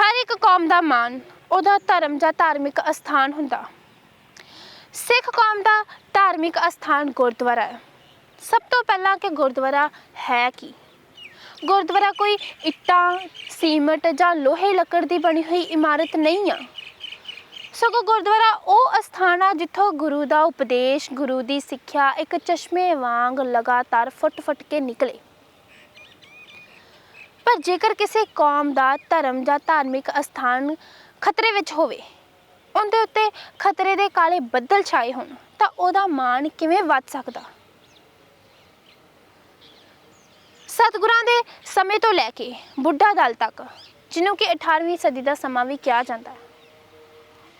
ਹਰ ਇੱਕ ਕੌਮ ਦਾ ਮਾਣ, ਉਹਦਾ ਧਰਮ ਜਾਂ ਧਾਰਮਿਕ ਅਸਥਾਨ ਹੁੰਦਾ। ਸਿੱਖ ਕੌਮ ਦਾ ਧਾਰਮਿਕ ਅਸਥਾਨ ਗੁਰਦੁਆਰਾ ਹੈ। ਸਭ ਤੋਂ ਪਹਿਲਾਂ ਕਿ ਗੁਰਦੁਆਰਾ ਹੈ ਕੀ? ਗੁਰਦੁਆਰਾ ਕੋਈ ਇੱਟਾਂ, ਸੀਮਟ ਜਾਂ ਲੋਹੇ ਲੱਕੜ ਦੀ ਬਣੀ ਹੋਈ ਇਮਾਰਤ ਨਹੀਂ ਆ। ਸਗੋਂ ਗੁਰਦੁਆਰਾ ਉਹ ਅਸਥਾਨ ਆ ਜਿੱਥੋਂ ਗੁਰੂ ਦਾ ਉਪਦੇਸ਼, ਗੁਰੂ ਦੀ ਸਿੱਖਿਆ ਇੱਕ ਚਸ਼ਮੇ ਵਾਂਗ ਲਗਾਤਾਰ ਫੁੱਟ-ਫੁੱਟ ਕੇ ਨਿਕਲੇ। ਪਰ ਜੇਕਰ ਕਿਸੇ ਕੌਮ ਦਾ ਧਰਮ ਜਾਂ ਧਾਰਮਿਕ ਅਸਥਾਨ ਖਤਰੇ ਵਿੱਚ ਹੋਵੇ, ਉਹਦੇ ਉੱਤੇ ਖਤਰੇ ਦੇ ਕਾਲੇ ਬੱਦਲ ਛਾਏ ਹੋਣ, ਤਾਂ ਉਹਦਾ ਮਾਣ ਕਿਵੇਂ ਵੱਧ ਸਕਦਾ? ਸਤਿਗੁਰਾਂ ਦੇ ਸਮੇਂ ਤੋਂ ਲੈ ਕੇ ਬੁੱਢਾ ਦਲ ਤੱਕ ਜਿਹਨੂੰ ਕਿ 18ਵੀਂ ਸਦੀ ਦਾ ਸਮਾਂ ਵੀ ਕਿਹਾ ਜਾਂਦਾ ਹੈ,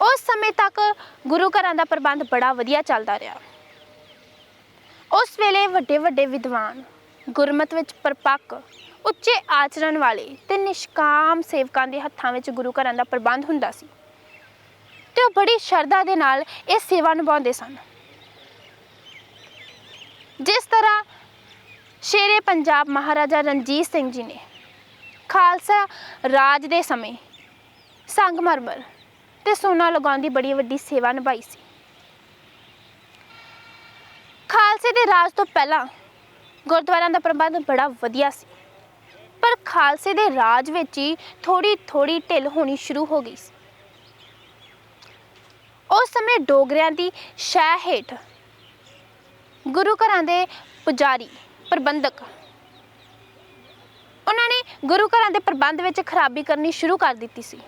ਉਸ ਸਮੇਂ ਤੱਕ ਗੁਰੂ ਘਰਾਂ ਦਾ ਪ੍ਰਬੰਧ ਬੜਾ ਵਧੀਆ ਚੱਲਦਾ ਰਿਹਾ। ਉਸ ਵੇਲੇ ਵੱਡੇ ਵੱਡੇ ਵਿਦਵਾਨ ਗੁਰਮਤ ਵਿੱਚ ਪਰਪੱਕ ਉੱਚੇ ਆਚਰਣ ਵਾਲੇ ਤੇ ਨਿਸ਼ਕਾਮ ਸੇਵਕਾਂ ਦੇ ਹੱਥਾਂ ਵਿੱਚ ਗੁਰੂ ਘਰਾਂ ਦਾ ਪ੍ਰਬੰਧ ਹੁੰਦਾ ਸੀ। ਤੇ ਉਹ ਬੜੀ ਸ਼ਰਧਾ ਦੇ ਨਾਲ ਇਹ ਸੇਵਾ ਨਿਭਾਉਂਦੇ ਸਨ। ਜਿਸ ਤਰ੍ਹਾਂ ਸ਼ੇਰੇ ਪੰਜਾਬ ਮਹਾਰਾਜਾ ਰਣਜੀਤ ਸਿੰਘ ਜੀ ਨੇ ਖਾਲਸਾ ਰਾਜ ਦੇ ਸਮੇਂ ਸੰਗਮਰਮਰ ਤੇ ਸੋਨਾ ਲਗਾਉਣ ਦੀ ਬੜੀ ਵੱਡੀ ਸੇਵਾ ਨਿਭਾਈ ਸੀ। ਖਾਲਸੇ ਦੇ ਰਾਜ ਤੋਂ ਪਹਿਲਾਂ ਗੁਰਦੁਆਰਿਆਂ ਦਾ ਪ੍ਰਬੰਧ ਬੜਾ ਵਧੀਆ ਸੀ। ਪਰ ਖਾਲਸੇ ਦੇ ਰਾਜ ਵਿੱਚ ਹੀ ਥੋੜੀ ਥੋੜੀ ਢਿੱਲ ਹੋਣੀ ਸ਼ੁਰੂ ਹੋ ਗਈ ਸੀ। ਉਸ ਸਮੇਂ ਡੋਗਰਿਆਂ ਦੀ ਸ਼ਹਿ ਹੇਠ ਗੁਰੂ ਘਰਾਂ ਦੇ ਪੁਜਾਰੀ, ਪ੍ਰਬੰਧਕ ਉਹਨਾਂ ਨੇ ਗੁਰੂ ਘਰਾਂ ਦੇ ਪ੍ਰਬੰਧ ਵਿੱਚ ਖਰਾਬੀ ਕਰਨੀ ਸ਼ੁਰੂ ਕਰ ਦਿੱਤੀ ਸੀ।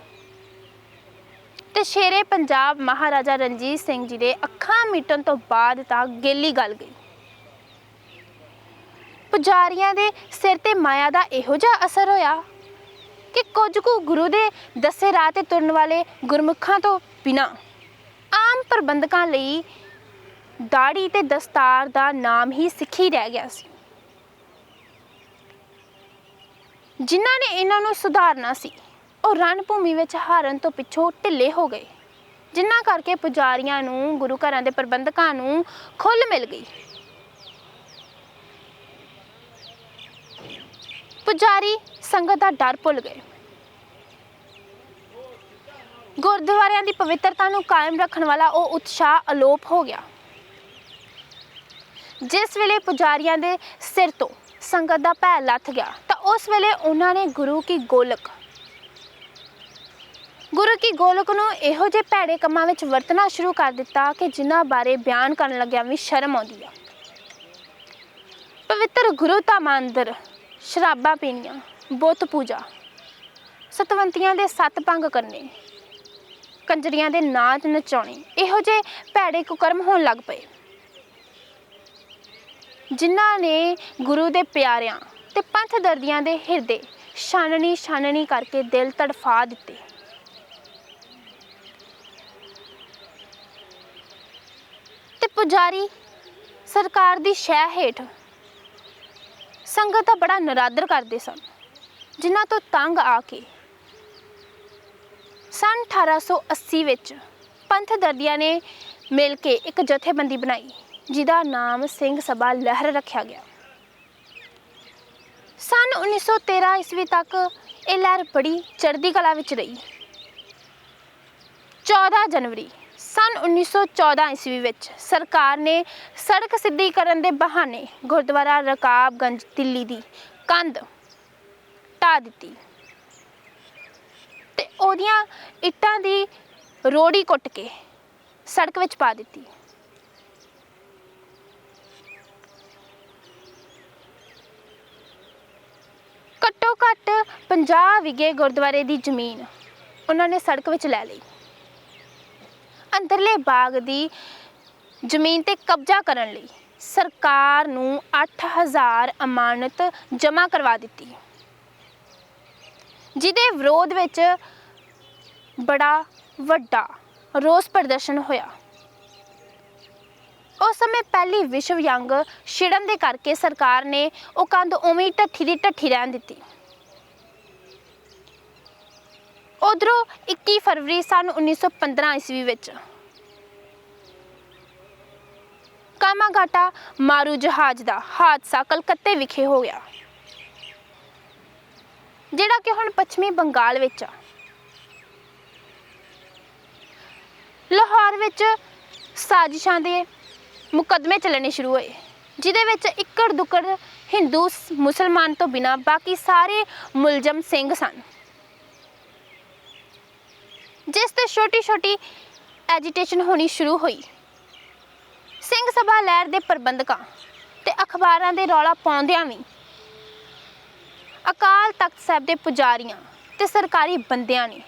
ਤੇ ਸ਼ੇਰੇ ਪੰਜਾਬ ਮਹਾਰਾਜਾ ਰਣਜੀਤ ਸਿੰਘ ਜੀ ਦੇ ਅੱਖਾਂ ਮੀਟਣ ਤੋਂ ਬਾਅਦ ਤਾਂ ਗੇਲੀ ਗੱਲ ਗਈ। ਪੁਜਾਰੀਆਂ ਦੇ ਸਿਰ ਤੇ ਮਾਇਆ ਦਾ ਇਹੋ ਜਿਹਾ ਅਸਰ ਹੋਇਆ ਕਿ ਕੁਝ ਕੁ ਗੁਰੂ ਦੇ ਦੱਸੇ ਰਾਹ ਤੇ ਤੁਰਨ ਵਾਲੇ ਗੁਰਮੁਖਾਂ ਤੋਂ ਬਿਨਾ ਆਮ ਪ੍ਰਬੰਧਕਾਂ ਲਈ ਦਾੜੀ ਤੇ ਦਸਤਾਰ ਦਾ ਨਾਮ ਹੀ ਸਿੱਖੀ ਰਹਿ ਗਿਆ ਸੀ। ਜਿਨ੍ਹਾਂ ਨੇ ਇਹਨਾਂ ਨੂੰ ਸੁਧਾਰਨਾ ਸੀ, ਉਹ ਰਣ ਭੂਮੀ ਵਿੱਚ ਹਾਰਨ ਤੋਂ ਪਿੱਛੋਂ ਢਿੱਲੇ ਹੋ ਗਏ, ਜਿਨ੍ਹਾਂ ਕਰਕੇ ਪੁਜਾਰੀਆਂ ਨੂੰ, ਗੁਰੂ ਘਰਾਂ ਦੇ ਪ੍ਰਬੰਧਕਾਂ ਨੂੰ ਖੁੱਲ ਮਿਲ ਗਈ। ਪੁਜਾਰੀ ਸੰਗਤ ਦਾ ਡਰ ਭੁੱਲ ਗਏ। ਗੁਰਦੁਆਰਿਆਂ ਦੀ ਪਵਿੱਤਰਤਾ ਨੂੰ ਕਾਇਮ ਰੱਖਣ ਵਾਲਾ ਉਹ ਉਤਸ਼ਾਹ ਅਲੋਪ ਹੋ ਗਿਆ। ਜਿਸ ਵੇਲੇ ਪੁਜਾਰੀਆਂ ਦੇ ਸਿਰ ਤੋਂ ਸੰਗਤ ਦਾ ਭੈ ਲੱਥ ਗਿਆ, ਤਾਂ ਉਸ ਵੇਲੇ ਉਹਨਾਂ ਨੇ ਗੁਰੂ ਕੀ ਗੋਲਕ। ਗੁਰੂ ਕੀ ਗੋਲਕ ਨੂੰ ਇਹੋ ਜਿਹੇ ਭੈੜੇ ਕੰਮਾਂ ਵਿੱਚ ਵਰਤਣਾ ਸ਼ੁਰੂ ਕਰ ਦਿੱਤਾ ਕਿ ਜਿਨ੍ਹਾਂ ਬਾਰੇ ਬਿਆਨ ਕਰਨ ਲੱਗਿਆ ਵੀ ਸ਼ਰਮ ਆਉਂਦੀ ਆ। ਪਵਿੱਤਰ ਗੁਰੂ ਧਾਮਾਂ ਅੰਦਰ ਸ਼ਰਾਬਾਂ ਪੀਣੀਆਂ, ਬੁੱਤ ਪੂਜਾ। ਸਤਵੰਤੀਆਂ ਦੇ ਸੱਤ ਭੰਗ ਕਰਨੇ, ਕੰਜਰੀਆਂ ਦੇ ਨਾਚ ਨਚਾਉਣੇ, ਇਹੋ ਜਿਹੇ ਭੈੜੇ ਕੁਕਰਮ ਹੋਣ ਲੱਗ ਪਏ। ਜਿਨ੍ਹਾਂ ਨੇ ਗੁਰੂ ਦੇ ਪਿਆਰਿਆਂ ਤੇ ਪੰਥ ਦਰਦੀਆਂ ਦੇ ਹਿਰਦੇ ਛਾਨਣੀ ਛਾਨਣੀ ਕਰਕੇ ਦਿਲ ਤੜਫਾ ਦਿੱਤੇ। ਤੇ ਪੁਜਾਰੀ ਸਰਕਾਰ ਦੀ ਸ਼ਹਿ ਹੇਠ ਸੰਗਤ ਦਾ ਬੜਾ ਨਰਾਦਰ ਕਰਦੇ ਸਨ, ਜਿਨ੍ਹਾਂ ਤੋਂ ਤੰਗ ਆ ਕੇ। ਸਨ 1880 ਵਿੱਚ ਪੰਥ ਦਰਦੀਆਂ ਨੇ ਮਿਲ ਕੇ ਇੱਕ ਜਥੇਬੰਦੀ ਬਣਾਈ, ਜਿਹਦਾ ਨਾਮ ਸਿੰਘ ਸਭਾ ਲਹਿਰ ਰੱਖਿਆ ਗਿਆ। ਸਨ 1913 ਈਸਵੀ ਤੱਕ ਇਹ ਲਹਿਰ ਬੜੀ ਚੜ੍ਹਦੀ ਕਲਾ ਵਿੱਚ ਰਹੀ। 14 ਜਨਵਰੀ ਸਨ 1914 ਈਸਵੀ ਵਿੱਚ। ਸਰਕਾਰ ਨੇ ਸੜਕ ਸਿੱਧੀ ਕਰਨ ਦੇ ਬਹਾਨੇ ਗੁਰਦੁਆਰਾ ਰਕਾਬਗੰਜ ਦਿੱਲੀ ਦੀ ਕੰਧ ਢਾ ਦਿੱਤੀ ਤੇ ਉਹਦੀਆਂ ਇੱਟਾਂ ਦੀ ਰੋੜੀ ਕੁੱਟ ਕੇ ਸੜਕ ਵਿੱਚ ਪਾ ਦਿੱਤੀ। ਘੱਟੋ ਘੱਟ 50 ਵਿਗੇ ਗੁਰਦੁਆਰੇ ਦੀ ਜ਼ਮੀਨ ਉਹਨਾਂ ਨੇ ਸੜਕ ਵਿੱਚ ਲੈ ਲਈ। ਅੰਦਰਲੇ ਬਾਗ ਦੀ ਜ਼ਮੀਨ ਤੇ ਕਬਜ਼ਾ ਕਰਨ ਲਈ ਸਰਕਾਰ ਨੂੰ 8000 ਅਮਾਨਤ ਜਮ੍ਹਾਂ ਕਰਵਾ ਦਿੱਤੀ। ਜਿਹਦੇ ਵਿਰੋਧ ਵਿੱਚ ਬੜਾ ਵੱਡਾ ਰੋਸ ਪ੍ਰਦਰਸ਼ਨ ਹੋਇਆ। ਉਸ ਸਮੇਂ ਪਹਿਲੀ ਵਿਸ਼ਵ ਯੰਗ ਛਿੜਨ ਦੇ ਕਰਕੇ ਸਰਕਾਰ ਨੇ ਉਹ ਕੰਧ ਉਵੇਂ ਢੱਠੀ ਦੀ ਢੱਠੀ ਰਹਿਣ ਦਿੱਤੀ। ਉਧਰੋਂ 21 ਫਰਵਰੀ ਸਨ 1915 ਈਸਵੀ ਵਿੱਚ ਸਾਮਾਗਾਟਾ ਮਾਰੂ ਜਹਾਜ਼ ਦਾ ਹਾਦਸਾ ਕਲਕੱਤੇ ਵਿਖੇ ਹੋ ਗਿਆ। ਜਿਹੜਾ ਕਿ ਹੁਣ ਪੱਛਮੀ ਬੰਗਾਲ ਵਿੱਚ ਆ। ਲਾਹੌਰ ਵਿੱਚ ਸਾਜ਼ਿਸ਼ਾਂ ਦੇ ਮੁਕਦਮੇ ਚੱਲਣੇ ਸ਼ੁਰੂ ਹੋਏ, ਜਿਹਦੇ ਵਿੱਚ ਇੱਕੜ ਦੁੱਕੜ ਹਿੰਦੂ, ਮੁਸਲਮਾਨ ਤੋਂ ਬਿਨਾ ਬਾਕੀ ਸਾਰੇ ਮੁਲਜ਼ਮ ਸਿੰਘ ਸਨ। ਜਿਸ ਤੇ ਛੋਟੀ-ਛੋਟੀ ਐਜੀਟੇਸ਼ਨ ਹੋਣੀ ਸ਼ੁਰੂ ਹੋਈ। ਸਿੰਘ ਸਭਾ ਲਹਿਰ ਦੇ ਪ੍ਰਬੰਧਕਾਂ ਤੇ ਅਖਬਾਰਾਂ ਦੇ ਰੌਲਾ ਪਾਉਂਦਿਆਂ ਵੀ ਅਕਾਲ ਤਖਤ ਸਾਹਿਬ ਦੇ ਪੁਜਾਰੀਆਂ ਤੇ ਸਰਕਾਰੀ ਬੰਦਿਆਂ ਨੇ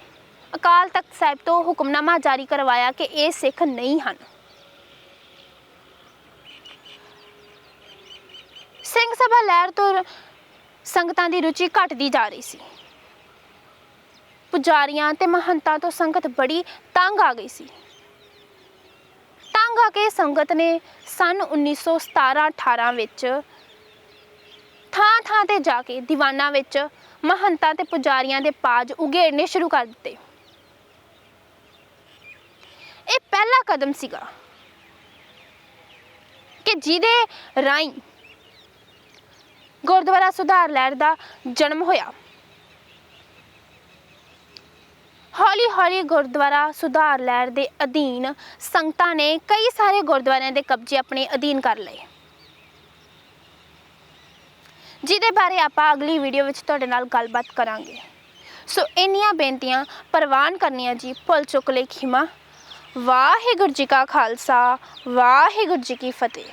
ਅਕਾਲ ਤਖਤ ਸਾਹਿਬ ਤੋਂ ਹੁਕਮਨਾਮਾ ਜਾਰੀ ਕਰਵਾਇਆ ਕਿ ਇਹ ਸਿੱਖ ਨਹੀਂ ਹਨ। ਸਿੰਘ ਸਭਾ ਲਹਿਰ ਤੋਂ ਸੰਗਤਾਂ ਦੀ ਰੁਚੀ ਘਟਦੀ ਜਾ ਰਹੀ ਸੀ। ਪੁਜਾਰੀਆਂ ਤੇ ਮਹੰਤਾਂ ਤੋਂ ਸੰਗਤ ਬੜੀ ਤੰਗ ਆ ਗਈ ਸੀ। ਤੰਗ ਆ ਸੰਗਤ ਨੇ ਸਨ 1917-18 ਵਿੱਚ ਥਾਂ ਥਾਂ ਤੇ ਜਾ ਕੇ ਦੀਵਾਨਾਂ ਵਿੱਚ ਮਹੰਤਾਂ ਤੇ ਪੁਜਾਰੀਆਂ ਦੇ ਪਾਜ ਉਗੇੜਨੇ ਸ਼ੁਰੂ ਕਰ ਦਿੱਤੇ। ਇਹ ਪਹਿਲਾ ਕਦਮ ਸੀਗਾ ਕਿ ਜਿਹਦੇ ਰਾਹੀਂ ਗੁਰਦੁਆਰਾ ਸੁਧਾਰ ਲਹਿਰ ਦਾ ਜਨਮ ਹੋਇਆ। ਹੌਲੀ ਹੌਲੀ ਗੁਰਦੁਆਰਾ ਸੁਧਾਰ ਲਹਿਰ ਦੇ ਅਧੀਨ ਸੰਗਤਾਂ ਨੇ ਕਈ ਸਾਰੇ ਗੁਰਦੁਆਰਿਆਂ ਦੇ ਕਬਜ਼ੇ ਆਪਣੇ ਅਧੀਨ ਕਰ ਲਏ। ਜਿਹਦੇ ਬਾਰੇ ਆਪਾਂ ਅਗਲੀ ਵੀਡੀਓ ਵਿੱਚ ਤੁਹਾਡੇ ਨਾਲ ਗੱਲਬਾਤ ਕਰਾਂਗੇ। ਸੋ ਇੰਨੀਆਂ ਬੇਨਤੀਆਂ, ਪ੍ਰਵਾਨ ਕਰਨੀਆਂ ਜੀ, ਭੁੱਲ ਚੁੱਕ ਲਈ ਖਿਮਾ ਵਾਹਿਗੁਰੂ ਜੀ ਕਾ ਖਾਲਸਾ, ਵਾਹਿਗੁਰੂ ਜੀ ਕੀ ਫਤਿਹ।